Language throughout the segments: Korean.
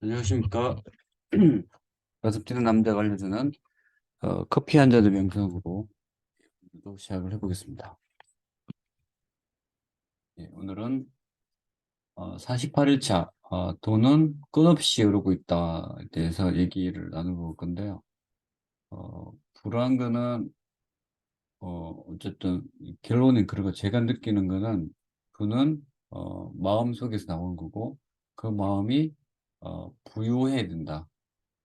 안녕하십니까. 가습 뛰는 남자가 알려주는 어, 커피 한 잔의 명상으로 또 시작을 해보겠습니다. 예, 오늘은 어, 48일차 어, 돈은 끝없이 흐르고 있다에 대해서 얘기를 나눠볼 건데요. 어, 불안한 거는 어, 어쨌든 결론은 그리고 제가 느끼는 거는 그는 어, 마음 속에서 나오는 거고 그 마음이 어, 부유해야 된다.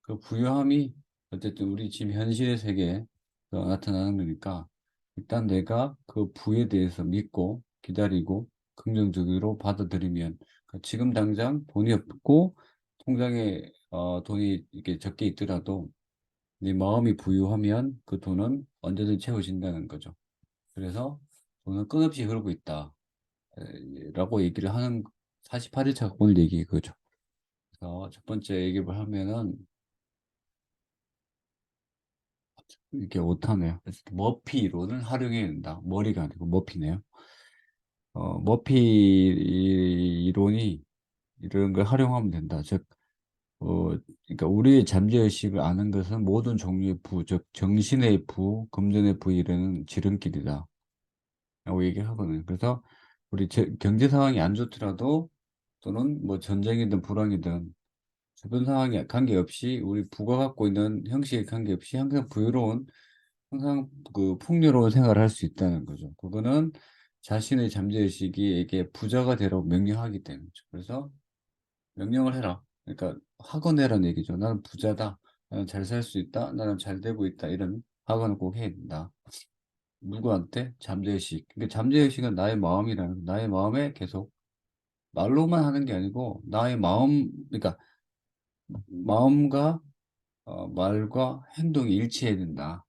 그 부유함이 어쨌든 우리 지금 현실의 세계에 어, 나타나는 거니까 일단 내가 그 부에 대해서 믿고 기다리고 긍정적으로 받아들이면 그러니까 지금 당장 돈이 없고 통장에 어, 돈이 이렇게 적게 있더라도 네 마음이 부유하면 그 돈은 언제든 채워진다는 거죠. 그래서 돈은 끊임없이 흐르고 있다. 에, 라고 얘기를 하는 48일차 오늘 얘기 그거죠. 그래서 첫 번째 얘기를 하면은 이게 못하네요. 그래서 머피 이론을 활용해야 된다. 머리가 아니고 머피네요. 어, 머피 이론이 이런 걸 활용하면 된다. 즉, 어, 그러니까 우리의 잠재의식을 아는 것은 모든 종류의 부, 즉 정신의 부, 금전의 부 이런 지름길이다. 라고 얘기하거든요. 그래서 우리 제- 경제 상황이 안 좋더라도 또는 뭐 전쟁이든 불황이든 주변 상황에 관계없이 우리 부가 갖고 있는 형식에 관계없이 항상 부유로운 항상 그 풍요로운 생활을 할 수 있다는 거죠. 그거는 자신의 잠재의식이 부자가 되라고 명령하기 때문이죠. 그래서 명령을 해라. 그러니까 학원해라는 얘기죠. 나는 부자다. 나는 잘 살 수 있다. 나는 잘 되고 있다. 이런 학원을 꼭 해야 된다. 누구한테? 잠재의식. 그러니까 잠재의식은 나의 마음이라는, 나의 마음에 계속 말로만 하는 게 아니고, 나의 마음, 그러니까 마음과 어, 말과 행동이 일치해야 된다.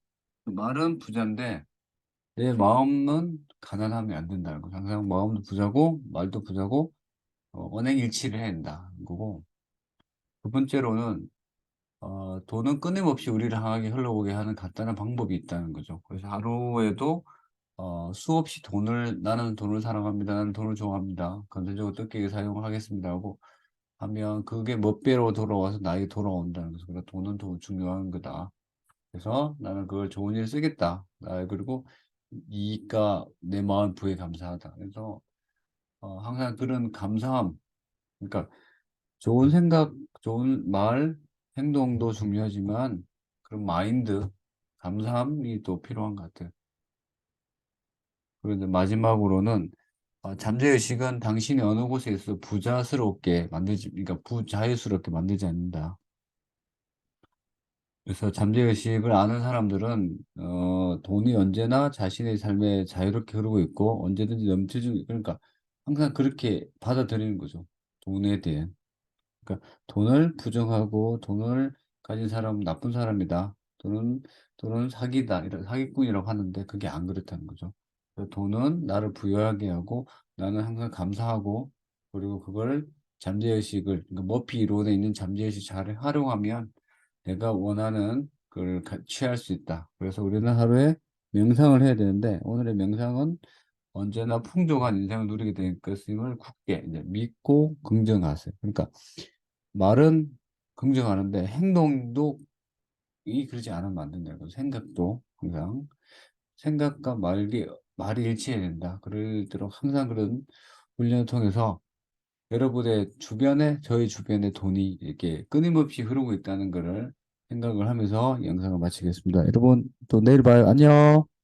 말은 부자인데, 내 마음은 가난하면 안 된다는 거죠. 항상 마음도 부자고, 말도 부자고, 어, 언행 일치를 해야 된다. 거고. 두 번째로는, 어, 돈은 끊임없이 우리를 향하게 흘러오게 하는 간단한 방법이 있다는 거죠. 그래서 하루에도 어, 수없이 돈을, 나는 돈을 사랑합니다. 나는 돈을 좋아합니다. 건전적으로 뜻깊게 사용을 하겠습니다. 하고 하면 그게 몇 배로 돌아와서 나에게 돌아온다는 거죠. 그래서 돈은 더 중요한 거다. 그래서 나는 그걸 좋은 일에 쓰겠다. 아, 그리고 이익과 내 마음 부에 감사하다. 그래서 어, 항상 그런 감사함, 그러니까 좋은 생각, 좋은 말, 행동도 중요하지만 그런 마인드, 감사함이 또 필요한 것 같아요. 그런데 마지막으로는 어, 잠재의식은 당신이 어느 곳에 있어 부자스럽게 만들지, 그러니까 부자유스럽게 만들지 않는다. 그래서 잠재의식을 아는 사람들은 어, 돈이 언제나 자신의 삶에 자유롭게 흐르고 있고 언제든지 넘치지 그러니까 항상 그렇게 받아들이는 거죠. 돈에 대한. 그러니까 돈을 부정하고 돈을 가진 사람은 나쁜 사람이다. 돈은 돈은 사기다. 이런 사기꾼이라고 하는데 그게 안 그렇다는 거죠. 돈은 나를 부유하게 하고 나는 항상 감사하고 그리고 그걸 잠재의식을 그러니까 머피 이론에 있는 잠재의식 잘 활용하면 내가 원하는 그걸 가- 취할 수 있다. 그래서 우리는 하루에 명상을 해야 되는데 오늘의 명상은 언제나 풍족한 인생을 누리게 될 것임을 굳게 이제 믿고 긍정하세요. 그러니까 말은 긍정하는데 행동도 이 그러지 않으면 안 거죠. 생각도 항상 생각과 말이 말이 일치해야 된다. 그러도록 항상 그런 훈련을 통해서 여러분의 주변에 저희 주변에 돈이 이렇게 끊임없이 흐르고 있다는 것을 생각을 하면서 영상을 마치겠습니다. 여러분 또 내일 봐요. 안녕.